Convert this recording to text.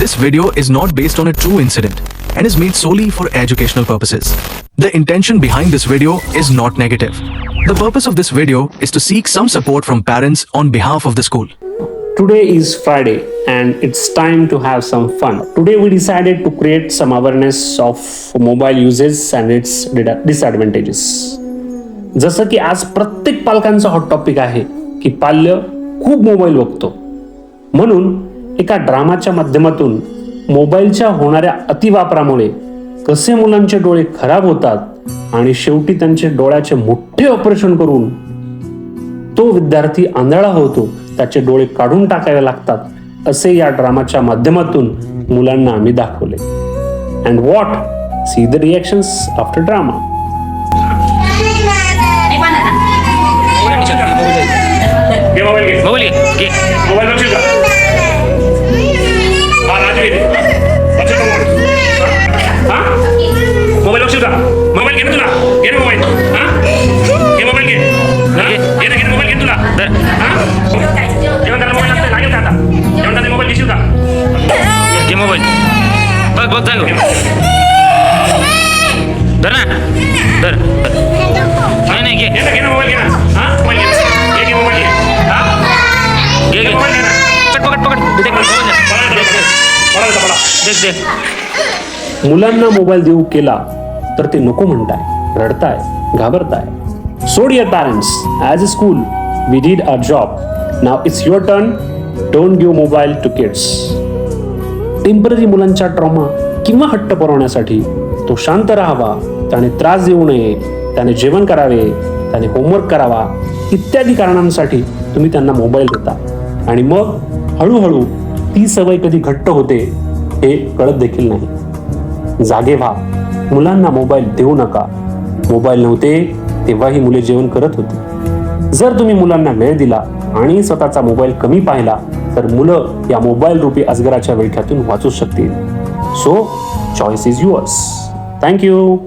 This video is not based on a true incident and is made solely for educational purposes. The intention behind this video is not negative. The purpose of this video is to seek some support from parents on behalf of the school. Today is Friday and it's time to have some fun. Today we decided to create some awareness of mobile uses and its dida- disadvantages. जसं की आज प्रत्येक पालकांचा hot topic आहे की पाल्य खूप mobile बघतो म्हणून एका ड्रामाच्या माध्यमातून मोबाईलच्या होणाऱ्या अतिवापरामुळे कसे मुलांचे डोळे खराब होतात आणि शेवटी त्यांचे डोळ्याचे मोठे ऑपरेशन करून तो विद्यार्थी आंधळा होतो त्याचे डोळे काढून टाकावे लागतात असे या ड्रामाच्या माध्यमातून मुलांना आम्ही दाखवले. And what see the reactions after drama mobile बघ बघ जाग धर ना धर. नाही नाही घे घे मोबाईल घे ना हा मोबाईल घे घे मोबाईल घे हा घे घे मोबाईल घे ना पकड पकड पकड देख देख देख मुलांना मोबाईल देऊ केला तर ते नको म्हणताय रडताय घाबरताय. So dear parents as a school we did a job now it's your turn don't give mobile to kids temporary मुलांच्या ट्रॉमा किंवा हट्ट पुरवण्यासाठी तो शांत राहावा त्याने त्रास देऊ नये त्याने जेवण करावे त्याने होमवर्क करावा इत्यादी कारणांसाठी तुम्ही त्यांना मोबाईल देता. आणि मग हळूहळू ती सवय कधी घट्ट होते हे कळत देखील नाही. जागे व्हा. मुलांना मोबाईल देऊ नका. मोबाईल नव्हते तेव्हाही मुले जेवण करत होती. जर तुम्ही मुलांना वेळ दिला आणि स्वतःचा मोबाईल कमी पाहिला तर मुलं या मोबाईल रूपी अजगराच्या बैठ्यातून वाचू शकतील. So choice is yours thank you